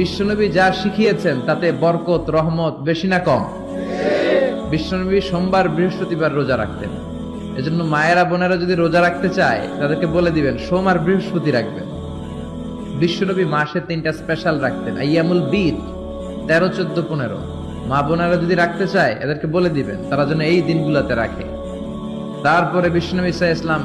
বিশ্বনবী যা শিখিয়েছেন, তাতে বরকত, রহমত বেশি না কম। বিশ্বনবী সোমবার বৃহস্পতিবার রোজা রাখতেন। এজন্য মায়েরা, বোনেরা যদি রোজা রাখতে চায়, তাদেরকে বলে দিবেন, সোম আর বৃহস্পতি রাখবেন। বিশ্বনবী মাসে তিনটা স্পেশাল রাখতেন, আইয়ামুল বিদ, তেরো, চোদ্দ, পনেরো। মা বোনেরা যদি রাখতে চায়, এদেরকে বলে দিবেন, তারা যেন এই দিনগুলোতে রাখে। তারপরে বিষ্ণনবী ইসা ইসলাম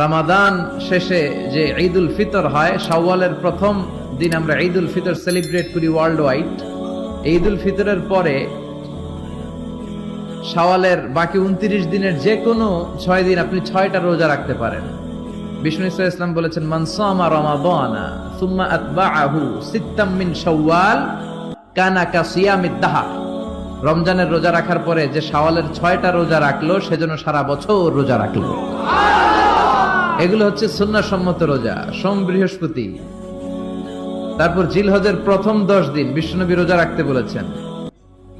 রামাদান শেষে যে ঈদুল ফিতর হয় সাওয়ালের প্রথম দিন আমরা ঈদুল ফিতর সেলিব্রেট করি ওয়ার্ল্ড ওয়াইড ঈদুল ফিতরের পরে শাওয়ালের বাকি উনত্রিশ দিনের যে কোনো ছয় দিন আপনি ছয়টা রোজা রাখতে পারেন। বিষ্ণু ইসা ইসলাম বলেছেন মানসামা রমাদানা সুম্মা আতবাআহু সিত্তাম মিন শাওয়াল কানা কাসিয়ামিদ দাহার। রমজানের রোজা রাখার পরে যে শাওয়ালের ছয়টা রোজা রাখল সেজন্য সারা বছর রোজা রাখল। এগুলো হচ্ছে সুন্নাহসম্মত রোজা। সোম বৃহস্পতি তারপর জিলহজের প্রথম দশ দিন বিষ্ণুনবী রোজা রাখতে বলেছেন।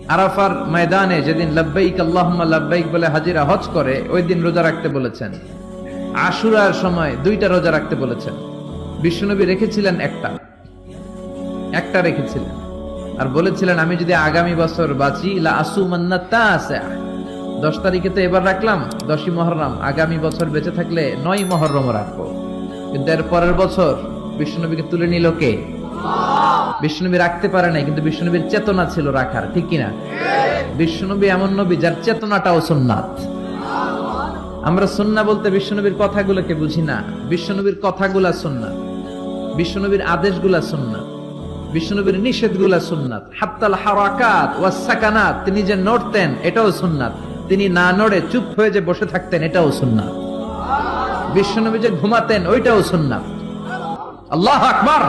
আরাফার ময়দানে যেদিন লাব্বাইক আল্লাহুম্মা লাব্বাইক বলে হাজিরা হজ করে, ওই দিন রোজা রাখতে বলেছেন। আশুরার সময় দুইটা রোজা রাখতে বলেছেন। বিষ্ণুনবী রেখেছিলেন একটা। একটা রেখেছিলেন। আর বলেছিলেন, আমি যদি আগামী বছর বাঁচি, লা আসুমান্না তাসা দশ তারিখে তো এবার রাখলাম, দশই মহরম। আগামী বছর বেঁচে থাকলে নয় মহরম রাখব। কিন্তু এর পরের বছর বিষ্ণুনবীকে তুলে নিল কে? বিষ্ণুনবী রাখতে পারে নাই, কিন্তু বিষ্ণুনবীর চেতনা ছিল রাখার, ঠিক কিনা? বিষ্ণুনবী এমন নবী যার চেতনাটাও সুন্নাত। আমরা সুন্না বলতে বিষ্ণুনবীর কথাগুলোকে বুঝি না। বিষ্ণুনবীর কথাগুলা সুন্নাত বিষ্ণুনবীর আদেশগুলা সুন্নাত বিষ্ণুনবীর নিষেধগুলা সুন্নাত হাত্তাল হারাকাত ওয়াস সাকানাত, তিনি যে নড়তেন, এটাও সুন্নাত তিনি না নড়ে চুপ হয়ে যে বসে থাকতেন, এটাও সুন্নাত বিষ্ণুনবী যে ঘুমাতেন, ওইটাও সুন্নাত আল্লাহ আকবার।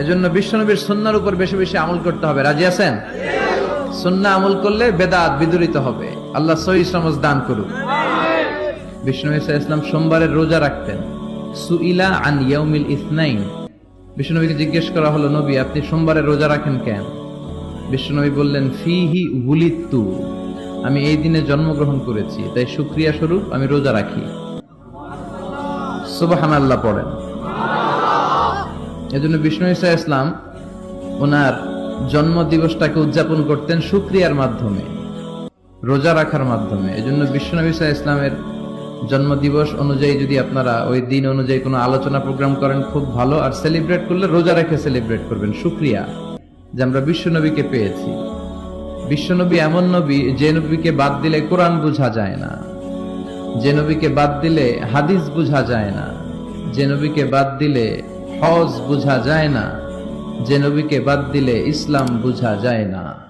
এজন্য বিশ্বনবীর সুন্নার উপর বেশি বেশি আমল করতে হবে। রাজি আছেন? সুন্না আমল করলে বেদাত বিদরিত হবে। আল্লাহ সহি সমাজ দান করুক। ইসলাম সোমবারের রোজা রাখতেন। সুইলা আন ইয়াউমিল ইসনাইন। জিজ্ঞেস করা হলো, নবী, আপনি সোমবারে রোজা রাখেন কেন? বিষ্ণুনবী বললেন, ফিহি উলিত্তু। আমি এই দিনে জন্মগ্রহণ করেছি, তাই সুক্রিয়া স্বরূপ আমি রোজা রাখি। সুবাহান আল্লাহ পড়েন। এজন্য বিষ্ণু ইসা ইসলাম ওনার জন্ম দিবসটাকে উদযাপন করতেন সুক্রিয়ার মাধ্যমে, রোজা রাখার মাধ্যমে। এজন্য বিশ্বনবী ইসা ইসলামের জন্ম দিবস অনুযায়ী যদি আপনারা ওই দিন অনুযায়ী কোনো আলোচনা প্রোগ্রাম করেন, খুব ভালো। আর সেলিব্রেট করলে রোজা রেখে সেলিব্রেট করবেন, সুক্রিয়া। যে আমরা বিশ্বনবীকে পেয়েছি। বিশ্বনবী এমন নবী, যে নবীকে বাদ দিলে কোরআন বোঝা যায় না। যে নবীকে বাদ দিলে হাদিস বোঝা যায় না। যে নবীকে বাদ দিলে হজ বোঝা যায় না। যে নবীকে বাদ দিলে ইসলাম বোঝা যায় না।